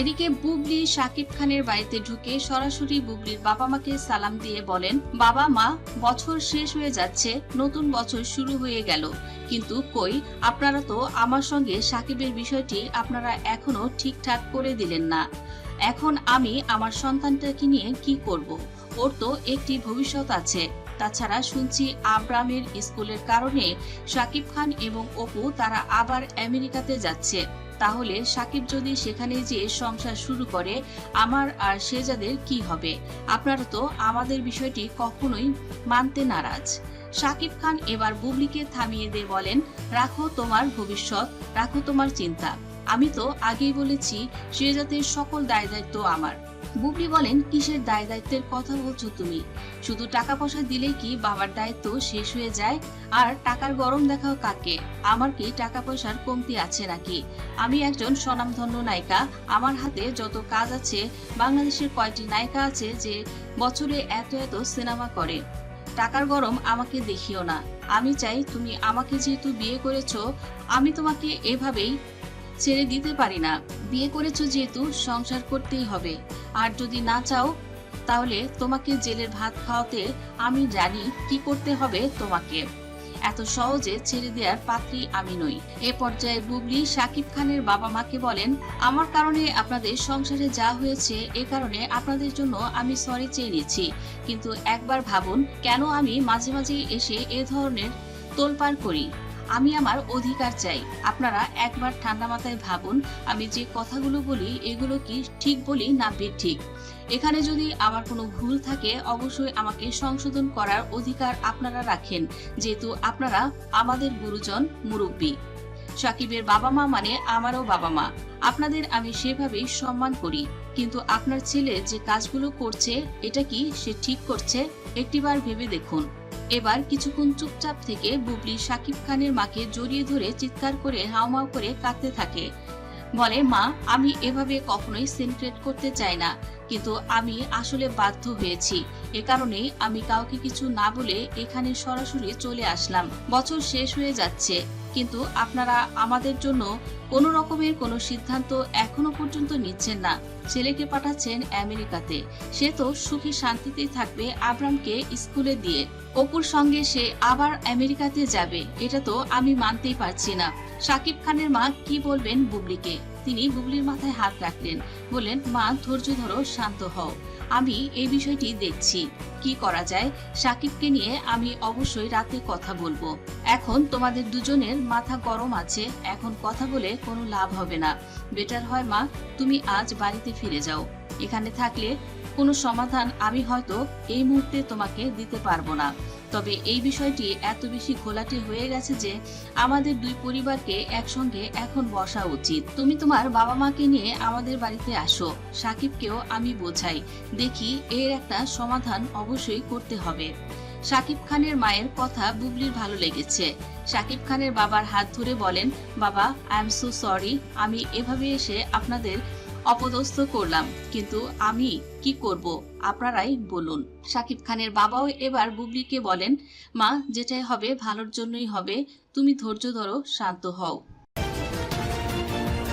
এদিকে বুবলি শাকিব খানের বাড়িতে ঢুকে সরাসরি বুবলির বাবা মাকে সালাম দিয়ে বলেন, বাবা, মা, বছর শেষ হয়ে যাচ্ছে, নতুন বছর শুরু হয়ে গেল। কিন্তু কই, আপনারা তো আমার সঙ্গে সাকিবের বিষয়টি আপনারা এখনও ঠিকঠাক করে দিলেন না। এখন আমি আমার সন্তানটাকে নিয়ে কি করব? ওর তো একটি ভবিষ্যৎ আছে। তাছাড়া শুনছি আব্রামের স্কুলের কারণে সাকিব খান এবং অপু তারা আবার আমেরিকাতে যাচ্ছে। তাহলে সাকিব যদি সেখানে যেয়ে সংসার শুরু করে, আমার আর সেজাদের কি হবে? আপনারা তো আমাদের বিষয়টি কখনোই মানতে নারাজ। সাকিব খান এবার বুবলিকে থামিয়ে দিয়ে বলেন, রাখো তোমার ভবিষ্যৎ, রাখো তোমার চিন্তা। আমি তো আগেই বলেছি সেজাদের সকল দায় দায়িত্ব আমার। বুবলি বলেন, কিসের দায় দায়িত্বের কথা বলছো তুমি? শুধু টাকা পয়সা দিলেই কি বাবার দায়িত্ব শেষ হয়ে যায়? আর টাকার গরম দেখাও কাকে? আমার কি টাকা পয়সার কমতি আছে নাকি? আমি একজন স্বনামধন্য নায়িকা। আমার হাতে যত কাজ আছে, বাংলাদেশের কয়টি নায়িকা আছে যে বছরে এত এত সিনেমা করে। টাকার গরম আমাকে দেখিও না। আমি চাই তুমি আমাকে যেহেতু বিয়ে করেছ, আমি তোমাকে এভাবেই ছেড়ে দিতে পারি না। বিয়ে করেছ যেহেতু, সংসার করতেই হবে। আর যদি না চাও, তাহলে তোমাকে জেলের ভাত খাওয়াতে আমি জানি কি করতে হবে তোমাকে। এত সহজে ছেড়ে দেওয়ার পাত্রী আমি নই। এ পর্যায়ে বুবলি সাকিব খানের বাবা মাকে বলেন, আমার কারণে আপনাদের সংসারে যা হয়েছে, এ কারণে আপনাদের জন্য আমি সরি চেয়ে নিচ্ছি কিন্তু একবার ভাবুন, কেন আমি মাঝে মাঝে এসে এ ধরনের তোলপাড় করি? আমি আমার অধিকার চাই। আপনারা একবার ঠান্ডা মাথায় ভাবুন, আমি যে কথাগুলো বলি, এগুলো কি ঠিক বলি না ঠিক? এখানে যদি আমার কোনো ভুল থাকে, অবশ্যই আমাকে সংশোধন করার অধিকার আপনারা রাখেন, যেহেতু আপনারা আমাদের গুরুজন, মুরব্বী। সাকিবের বাবা মা মানে আমারও বাবা মা আপনাদের আমি সেভাবেই সম্মান করি, কিন্তু আপনার ছেলে যে কাজগুলো করছে, এটা কি সে ঠিক করছে? একটিবার ভেবে দেখুন। এবার কিছুক্ষণ চুপচাপ থেকে বুবলি সাকিব খানের মাকে জড়িয়ে ধরে চিৎকার করে হাওমাও করে কাঁদতে থাকে। বলে, মা, আমি এভাবে কখনোই সেলিব্রেট করতে চাই না। কিন্তু আমি আসলে বাধ্য হয়েছি। এ কারণেই আমি কাউকে কিছু না বলে এখানে সরাসরি চলে আসলাম। বছর শেষ হয়ে যাচ্ছে। কিন্তু আপনারা আমাদের জন্য কোনো রকমের কোনো সিদ্ধান্ত এখনও পর্যন্ত নিচ্ছেন না। ছেলেকে পাঠাচ্ছেন আমেরিকাতে। সে তো সুখী শান্তিতেই থাকবে আব্রামকে স্কুলে দিয়ে। অপুর সঙ্গে সে আবার আমেরিকাতে যাবে। এটা তো আমি মানতেই পারছি না। সাকিব খানের মা কি বলবেন বুবলিকে? তিনি বুবলির মাথায় হাত রাখলেন, বললেন, মা, ধৈর্য ধরো, শান্ত হও। আমি এই বিষয়টি দেখছি। কি করা যায়? সাকিবকে নিয়ে আমি অবশ্যই রাতে কথা বলব। এখন তোমাদের দুজনের মাথা গরম আছে, এখন কথা বলে কোনো লাভ হবে না। বেটার হয়, মা, তুমি আজ বাড়িতে ফিরে যাও। এখানে থাকলে কোনো সমাধান আমি হয়তো এই মুহূর্তে তোমাকে দিতে পারব না। তবে এই বিষয়টি এত বেশি ঘোলাটে হয়ে গেছে যে আমাদের দুই পরিবারকে একসঙ্গে এখন বসা উচিত। তুমি তোমার বাবা মাকে নিয়ে আমাদের বাড়িতে আসো। সাকিবকেও আমি বোঝাই। দেখি এর একটা সমাধান অবশ্যই করতে হবে। সাকিব খানের মায়ের কথা বুবলির ভালো লেগেছে। সাকিব খানের বাবার হাত ধরে বলেন, বাবা আই এম সো সরি আমি এভাবে এসে আপনাদের অপদস্থ করলাম। কিন্তু আমি কি করব? আপনারাই বলুন। সাকিব খানের বাবাও এবার বুবলিকে বলেন, মা, যেটাই হবে ভালোর জন্যই হবে। তুমি ধৈর্য ধরো, শান্ত হও।